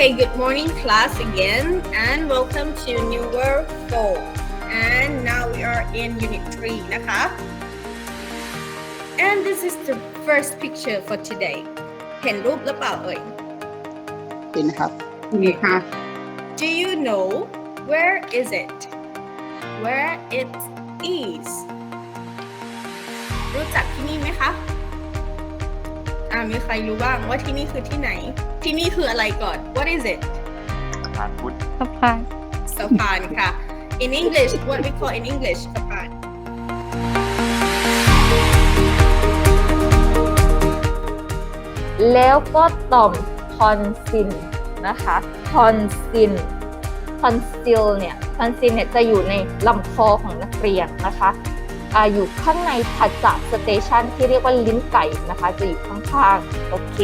Okay, good morning class again and welcome to New World 4. And now we are in Unit 3 นะคะ And this is the first picture for today. เห็นรูปหรือเปล่าเอ่ย เห็นครับ นี่ค่ะ Do you know where is it? Where it is? รู้จักที่นี่ไหมคะ อ่ามีใครรู้บ้างว่าที่นี่คือที่ไหน ที่นี่คืออะไรก่อน What is it? ทางพุทธสะพานสะพานค่ะ In English what we call in English สะพาน แล้วก็ต่อมทอนซิลนะคะทอนซิลทอนซิลเนี่ยทอนซิลเนี่ยจะอยู่ในลำคอของนักเรียนนะคะอาอยู่ข้างในถัดจากสเตชันที่เรียกว่าลิ้นไก่นะคะ จะอยู่ข้างๆ โอเค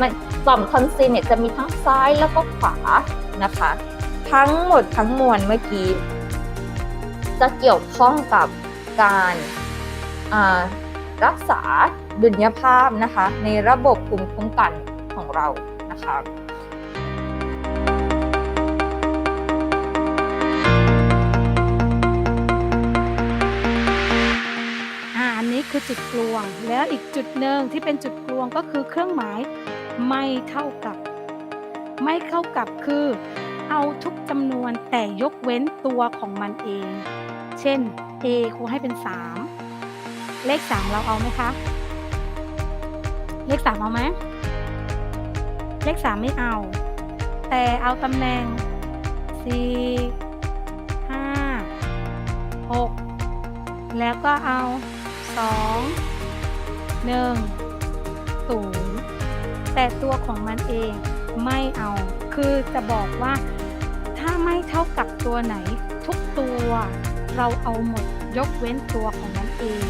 มัน ต่อมทอนซิลเนี่ยจะมีทั้งซ้ายแล้วก็ขวานะคะ ทั้งหมดทั้งมวลเมื่อกี้ จะเกี่ยวข้องกับการรักษาดุลยภาพนะคะ ในระบบภูมิคุ้มกันของเรานะคะอันนี้คือจุดกลวง แล้วอีกจุดหนึ่งที่เป็นจุดกลวงก็คือเครื่องหมาย ไม่เท่ากับ ไม่เท่ากับคือ เอาทุกจำนวนแต่ยกเว้นตัวของมันเอง เช่น a ครูให้เป็น 3 เลข 3 เราเอาไหมคะ เลข 3 เอาไหมเลข 3 ไม่เอา แต่เอาตำแหน่ง4 5 6แล้วก็เอาสองหนึ่งศูนย์ แต่ตัวของมันเองไม่เอา คือจะบอกว่าถ้าไม่เท่ากับตัวไหน ทุกตัวเราเอาหมดยกเว้นตัวของมันเอง